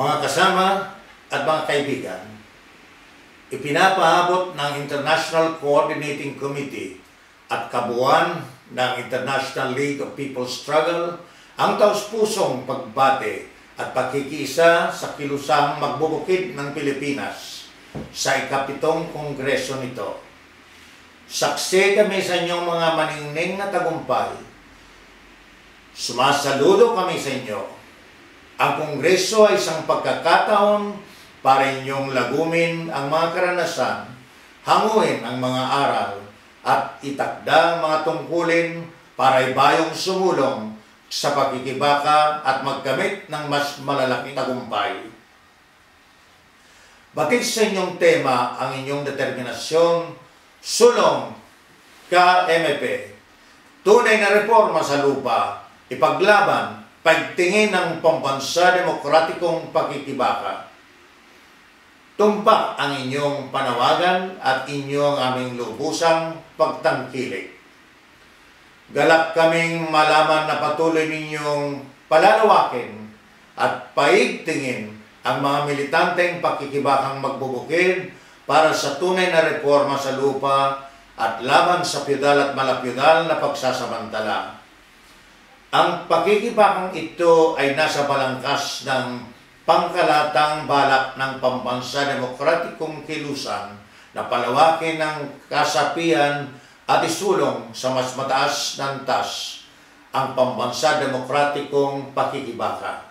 Mga kasama at mga kaibigan, ipinapaabot ng International Coordinating Committee at kabuuan ng International League of People's Struggle ang taus-pusong pagbate at pagkikisa sa kilusang magbubukid ng Pilipinas sa ikapitong kongreso nito. Saksi kami sa inyong mga maningning na tagumpay. Sumasaludo kami sa inyo. Ang kongreso ay isang pagkakataon para inyong lagumin ang mga karanasan, hanguin ang mga aral, at itakda ang mga tungkulin para ibayong sumulong sa pagkikibaka at magkamit ng mas malalaking tagumpay. Batid sa inyong tema ang inyong determinasyon, sulong ka MP, tunay na reforma sa lupa, ipaglaban, pagtingin ng pambansa demokratikong pagkikibaka. Tumpak ang inyong panawagan at inyong aming lubusang pagtangkilik. Galak kaming malaman na patuloy ninyong palalawakin at paigtingin ang mga militanteng pakikibakang magbubukid para sa tunay na reforma sa lupa at laban sa piyudal at malapyudal na pagsasamantala. Ang pakikibakang ito ay nasa balangkas ng pangkalatang balak ng pambansa demokratikong kilusan na palawakin ng kasapian at isulong sa mas mataas ng tas ang pambansa demokratikong pakikibaka.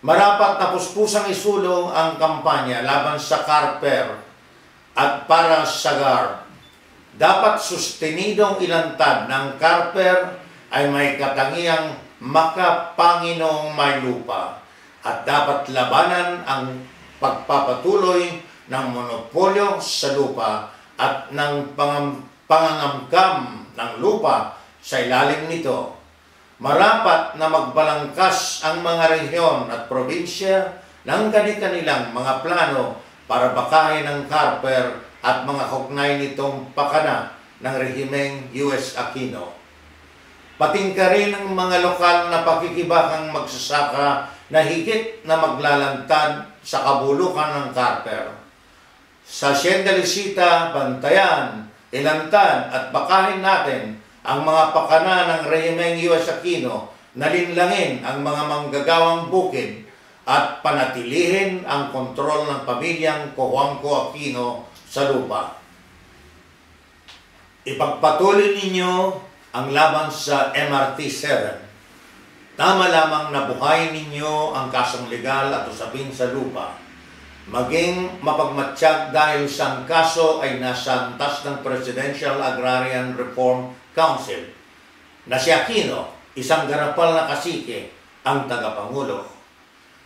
Marapat na puspusang isulong ang kampanya laban sa Carper at para sa GARD. Dapat sustenidong ilantad ng Carper ay may katangiang makapanginong may lupa at dapat labanan ang pagpapatuloy ng monopolyo sa lupa at ng pangam, pangangamkam ng lupa sa ilalim nito. Marapat na magbalangkas ang mga rehiyon at probinsya ng kanilang mga plano para bakahin ng Carper at mga hugnay nitong pakana ng rehimeng US Aquino. Pating ka rin ang mga lokal na pakikibakang magsasaka na higit na maglalantad sa kabulukan ng Carter. Sa Hacienda Lisita, bantayan, ilantad at bakahin natin ang mga pakana ng rehimeng US Aquino na linlangin ang mga manggagawang bukid at panatilihin ang kontrol ng pamilyang Cojuangco Aquino sa lupa. Ipagpatuloy ninyo ang laban sa MRT-7. Tama lamang na buhayin ninyo ang kasong legal at usapin sa lupa. Maging mapagmatsyag dahil sa kaso ay nasa antas ng Presidential Agrarian Reform Council na si Aquino, isang garapal na kasike, ang tagapangulo.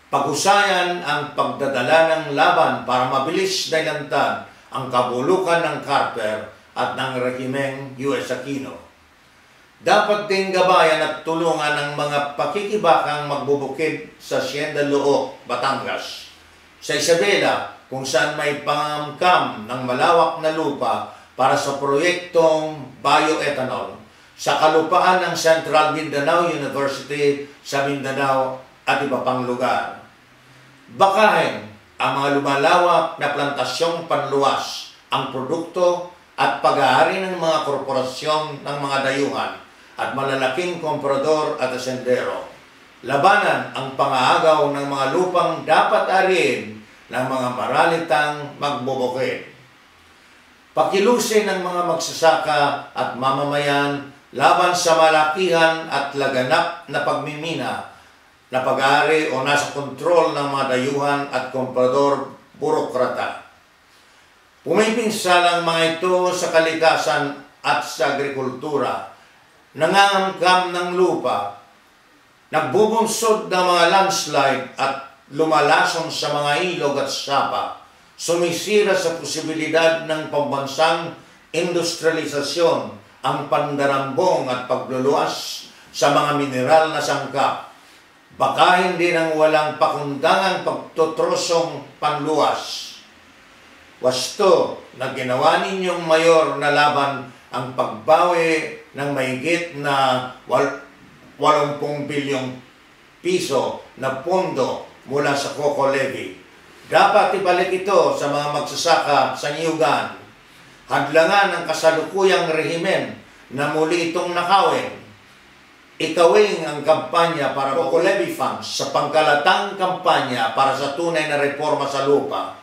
Paghusayan ang pagdadala ng laban para mabilis na ang kabulukan ng Carter at ng rehimeng US Aquino dapat ding gabayan at tulungan ng mga pakikibakang magbubukid sa Sienda Loo, Batangas. Sa Isabela, kung saan may pangamkam ng malawak na lupa para sa proyektong bioethanol sa kalupaan ng Central Mindanao University sa Mindanao at iba pang lugar. Bakahin ang mga lumalawak na plantasyong panluwas, ang produkto at pag-aari ng mga korporasyon ng mga dayuhan at malalaking komprador at asendero. Labanan ang pangaagaw ng mga lupang dapat arin ng mga maralitang magbubukid. Pakilusin ng mga magsasaka at mamamayan laban sa malakihan at laganap na pagmimina na pag-aari o nasa kontrol ng mga dayuhan at komprador burokrata. Pumipinsalang mga ito sa kalikasan at sa agrikultura nangangamkam ng lupa, nagbubunsod ng mga landslide at lumalason sa mga ilog at sapa, sumisira sa posibilidad ng pambansang industrialisasyon, ang pandarambong at pagluluas sa mga mineral na sangkap. Baka hindi nang walang pakundangang pagtutrosong panluwas. Wasto na ginawa ninyong mayor na laban ang pagbawi ng mahigit na 80 bilyong piso na pondo mula sa Coco Levy. Dapat ibalik ito sa mga magsasaka sa Niyugan. Hadlangan ang kasalukuyang rehimen na muli itong nakawin. Ikawing ang kampanya para Coco Levy Funds sa pangkalatang kampanya para sa tunay na reforma sa lupa.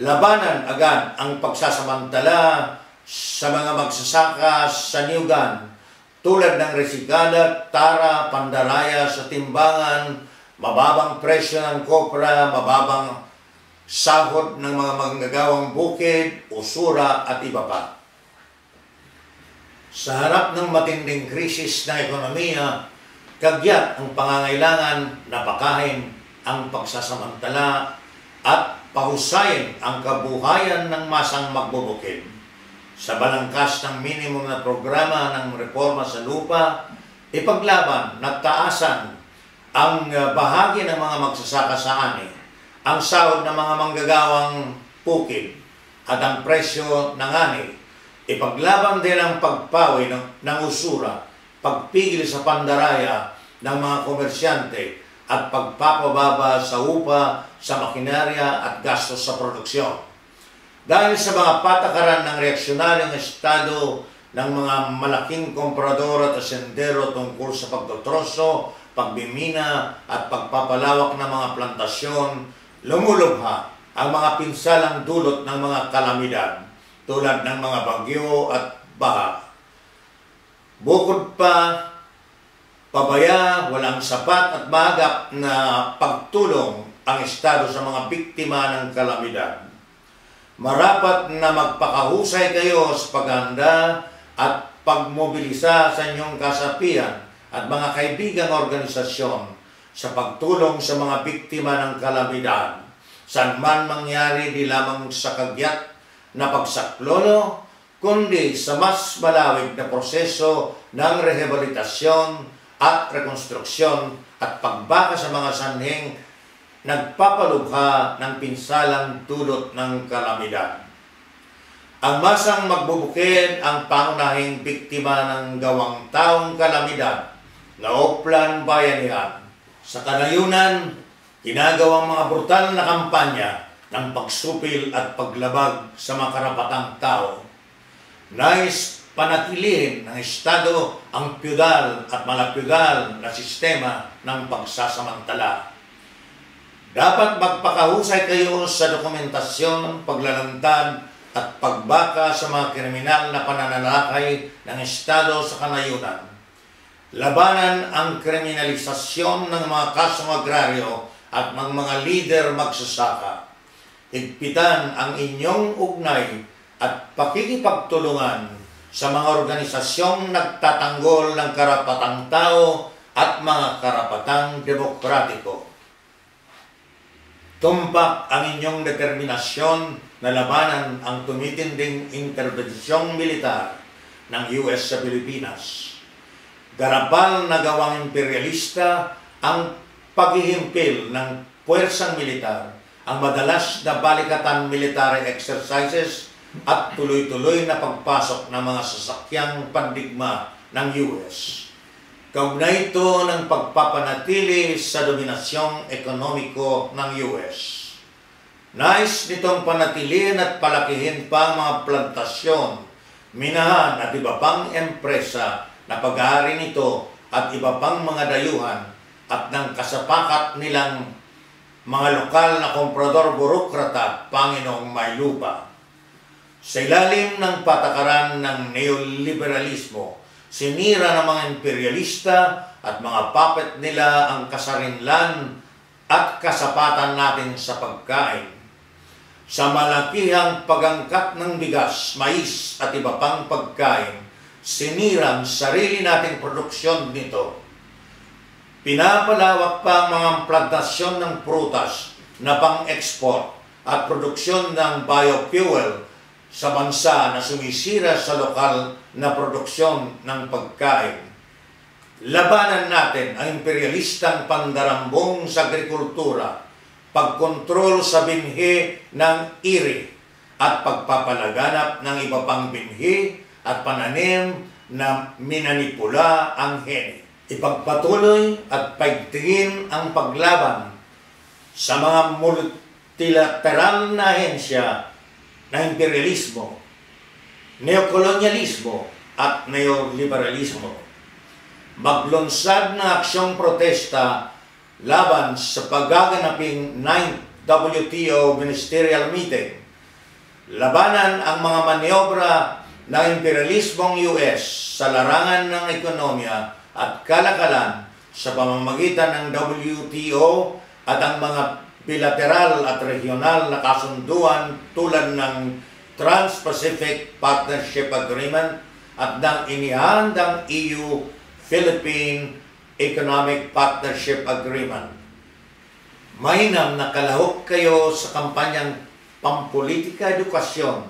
Labanan agad ang pagsasamantala sa mga magsasaka sa Niyugan tulad ng resikada, tara, pandaraya sa timbangan, mababang presyo ng kopra, mababang sahod ng mga manggagawang bukid, usura at iba pa. Sa harap ng matinding krisis ng ekonomiya, kagyat ang pangangailangan na pakahin ang pagsasamantala at pahusayin ang kabuhayan ng masang magbubukid sa balangkas ng minimum na programa ng reforma sa lupa, ipaglaban, nagtaasan ang uh, bahagi ng mga magsasaka sa ani, ang sahod ng mga manggagawang pukid at ang presyo ng ani, ipaglaban din ang pagpawi ng, ng usura, pagpigil sa pandaraya ng mga komersyante at pagpapababa sa upa, sa makinarya at gastos sa produksyon. Dahil sa mga patakaran ng reaksyonaryong estado ng mga malaking komprador at asendero tungkol sa pagdotroso, pagbimina at pagpapalawak ng mga plantasyon, lumulubha ang mga pinsalang dulot ng mga kalamidad tulad ng mga bagyo at baha. Bukod pa, pabaya, walang sapat at magap na pagtulong ang Estado sa mga biktima ng kalamidad marapat na magpakahusay kayo sa paghanda at pagmobilisa sa inyong kasapian at mga kaibigang organisasyon sa pagtulong sa mga biktima ng kalamidad, saan man mangyari di lamang sa kagyat na pagsaklolo, kundi sa mas malawig na proseso ng rehabilitasyon at rekonstruksyon at pagbaka sa mga sanhing nagpapalubha ng pinsalang dulot ng kalamidad. Ang masang magbubukid ang pangunahing biktima ng gawang taong kalamidad na Oplan Bayanihan. Sa kanayunan, ginagawang mga brutal na kampanya ng pagsupil at paglabag sa mga karapatang tao. Nais panatilihin ng Estado ang pyudal at malapyudal na sistema ng pagsasamantala dapat magpakahusay kayo sa dokumentasyon, paglalantad at pagbaka sa mga kriminal na pananalakay ng Estado sa kanayunan. Labanan ang kriminalisasyon ng mga kasong agraryo at ng mga lider magsasaka. Higpitan ang inyong ugnay at pakikipagtulungan sa mga organisasyong nagtatanggol ng karapatang tao at mga karapatang demokratiko. Tumpak ang inyong determinasyon na labanan ang tumitinding interbensyong militar ng US sa Pilipinas. Garapal na gawang imperialista ang paghihimpil ng puwersang militar, ang madalas na balikatan military exercises at tuloy-tuloy na pagpasok ng mga sasakyang pandigma ng US. Kaugnay ito ng pagpapanatili sa dominasyong ekonomiko ng US. Nais nitong panatilin at palakihin pa ang mga plantasyon, minahan at iba pang empresa na pag-aari nito at iba pang mga dayuhan at ng kasapakat nilang mga lokal na komprador burokrata, Panginoong may lupa. Sa ilalim ng patakaran ng neoliberalismo, Sinira ng mga imperialista at mga puppet nila ang kasarinlan at kasapatan natin sa pagkain. Sa malakihang pagangkat ng bigas, mais at iba pang pagkain, sinira ang sarili nating produksyon nito. Pinapalawak pa ang mga plantasyon ng prutas na pang-export at produksyon ng biofuel sa bansa na sumisira sa lokal na produksyon ng pagkain. Labanan natin ang imperialistang pandarambong sa agrikultura, pagkontrol sa binhi ng iri, at pagpapalaganap ng iba pang binhi at pananim na minanipula ang hene. Ipagpatuloy at paigtingin ang paglaban sa mga multilateral na ahensya na imperialismo, neokolonyalismo at neoliberalismo. Maglunsad na aksyong protesta laban sa paggaganaping 9th WTO Ministerial Meeting. Labanan ang mga maniobra ng imperialismong US sa larangan ng ekonomiya at kalakalan sa pamamagitan ng WTO at ang mga bilateral at regional na kasunduan tulad ng Trans-Pacific Partnership Agreement at ng inihandang EU-Philippine Economic Partnership Agreement. Mainam na kalahok kayo sa kampanyang pampolitika edukasyon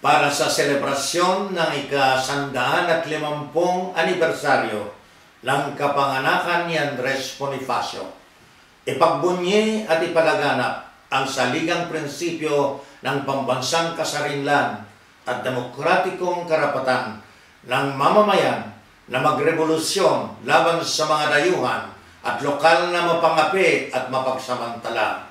para sa selebrasyon ng ikasandaan at limampung anibersaryo ng kapanganakan ni Andres Bonifacio. Ipagbunyi at ipalaganap ang saligang prinsipyo ng pambansang kasarinlan at demokratikong karapatan ng mamamayan na magrevolusyon laban sa mga dayuhan at lokal na mapangapi at mapagsamantala.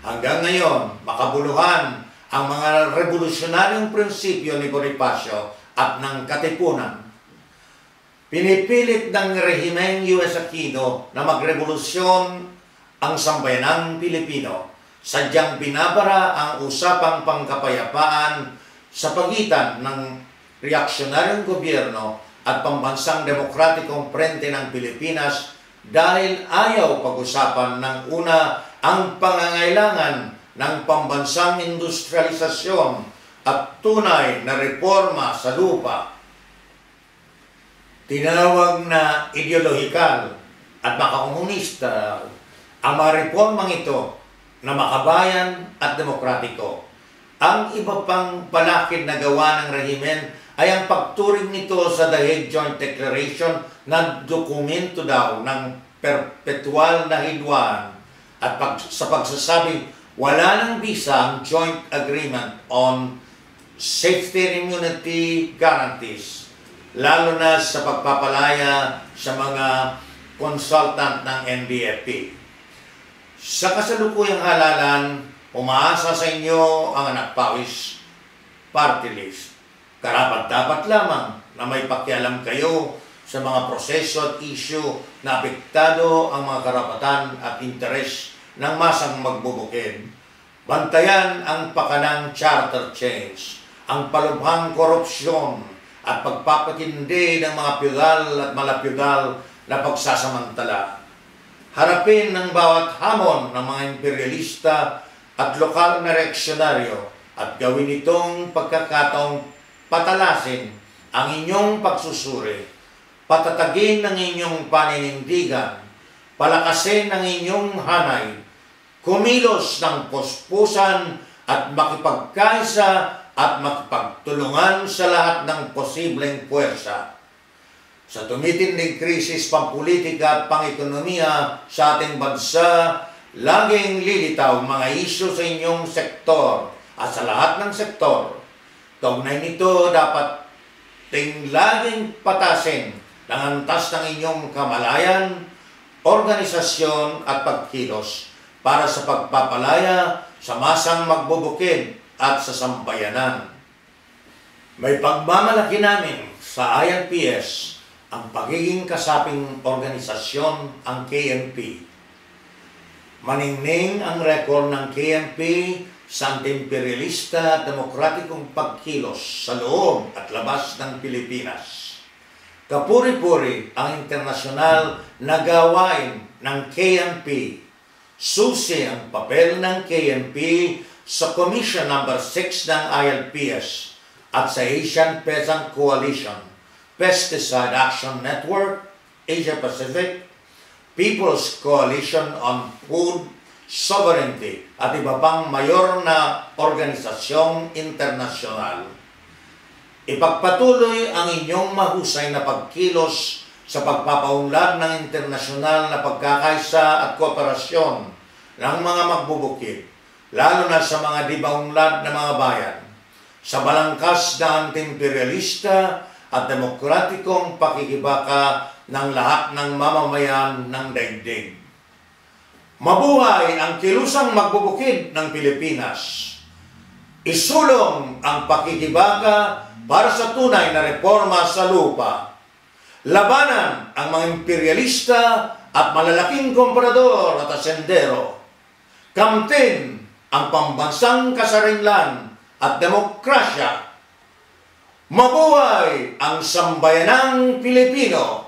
Hanggang ngayon, makabuluhan ang mga revolusyonaryong prinsipyo ni Bonifacio at ng Katipunan. Pinipilit ng rehimeng US Aquino na magrevolusyon ang sambayanang Pilipino. Sadyang binabara ang usapang pangkapayapaan sa pagitan ng reaksyonaryong gobyerno at pambansang demokratikong prente ng Pilipinas dahil ayaw pag-usapan ng una ang pangangailangan ng pambansang industrialisasyon at tunay na reforma sa lupa. Tinawag na ideolohikal at makakomunista ang mga reformang ito na makabayan at demokratiko. Ang iba pang palakid na gawa ng rehimen ay ang pagturing nito sa The Hague Joint Declaration na dokumento daw ng perpetual na hidwaan at pag, sa pagsasabing wala ng visa ang Joint Agreement on Safety and Immunity Guarantees lalo na sa pagpapalaya sa mga consultant ng NDFP. Sa kasalukuyang halalan, umaasa sa inyo ang anak pawis party list. Karapat dapat lamang na may pakialam kayo sa mga proseso at issue na apektado ang mga karapatan at interes ng masang magbubukid. Bantayan ang pakanang charter change, ang palubhang korupsyon at pagpapatindi ng mga pyudal at malapyudal na pagsasamantala harapin ng bawat hamon ng mga imperialista at lokal na reaksyonaryo at gawin itong pagkakataong patalasin ang inyong pagsusuri, patatagin ng inyong paninindigan, palakasin ang inyong hanay, kumilos ng puspusan at makipagkaisa at makipagtulungan sa lahat ng posibleng puwersa sa tumitinding krisis pampolitika at pangekonomiya sa ating bansa, laging lilitaw mga isyo sa inyong sektor at sa lahat ng sektor. Kaugnay nito, dapat ting laging patasin ng antas ng inyong kamalayan, organisasyon at pagkilos para sa pagpapalaya sa masang magbubukid at sa sambayanan. May pagmamalaki namin sa INPS ang pagiging kasaping organisasyon ang KNP. Maningning ang rekord ng KNP sa anti-imperialista at demokratikong pagkilos sa loob at labas ng Pilipinas. Kapuri-puri ang internasyonal na gawain ng KNP. Susi ang papel ng KNP sa Commission No. 6 ng ILPS at sa Asian Peasant Coalition Pesticide Action Network, Asia Pacific, People's Coalition on Food Sovereignty at iba pang mayor na organisasyong internasyonal. Ipagpatuloy ang inyong mahusay na pagkilos sa pagpapaunlad ng internasyonal na pagkakaisa at kooperasyon ng mga magbubukid, lalo na sa mga dibaunlad na mga bayan, sa balangkas na anti-imperialista at demokratikong pakikibaka ng lahat ng mamamayan ng daigdig. Mabuhay ang kilusang magbubukid ng Pilipinas. Isulong ang pakikibaka para sa tunay na reforma sa lupa. Labanan ang mga imperialista at malalaking komprador at asendero. Kamtin ang pambansang kasarinlan at demokrasya. Mabuhay ang sambayanang Pilipino